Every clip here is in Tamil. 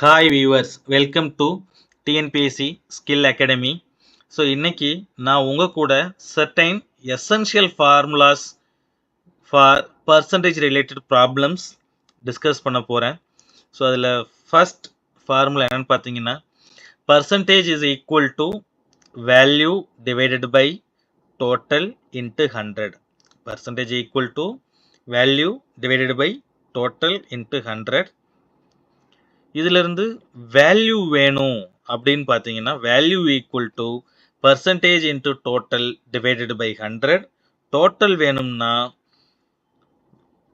hi viewers welcome to TNPSC skill academy so இன்றைக்கி நான் உங்கள் கூட certain essential formulas for percentage related problems discuss பண்ண போகிறேன் ஸோ அதில் ஃபஸ்ட் ஃபார்முலா என்னென்னு பார்த்தீங்கன்னா percentage is equal to value divided by total into hundred percentage equal to value divided by total into hundred இதிலிருந்து வேல்யூ வேணும் அப்படின்னு பார்த்தீங்கன்னா value equal to percentage into total divided by hundred total வேணும்னா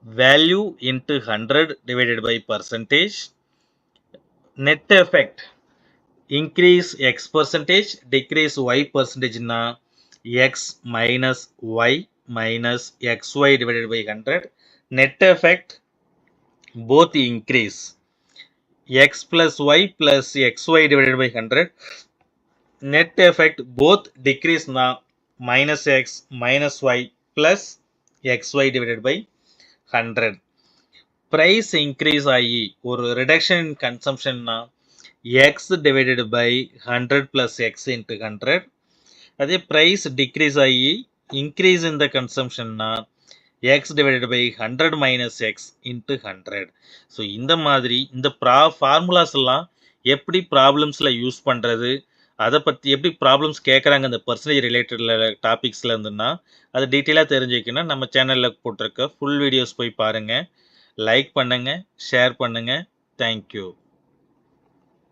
value into hundred divided by percentage net effect increase x percentage decrease y பர்சன்டேஜ்னா x minus y minus x y divided by hundred net effect both increase x plus y plus xy divided by 100 net effect both decrease now minus x minus y plus xy divided by 100 price increase ஆகி ஒரு reduction in consumption னா x divided by 100 plus x into 100 அதே price decrease ஆகி increase in the consumption னா x divided by hundred minus x into hundred so இந்த மாதிரி இந்த ப்ரா ஃபார்முலாஸ் எல்லாம் எப்படி ப்ராப்ளம்ஸில் யூஸ் பண்ணுறது அதை பற்றி எப்படி ப்ராப்ளம்ஸ் கேட்குறாங்க இந்த பர்சன்டேஜ் ரிலேட்டடில் டாபிக்ஸில் இருந்துன்னா அது டீட்டெயிலாக தெரிஞ்சுக்கணும் நம்ம சேனலில் போட்டிருக்க ஃபுல் வீடியோஸ் போய் பாருங்கள் லைக் பண்ணுங்கள் ஷேர் பண்ணுங்கள் தேங்க்யூ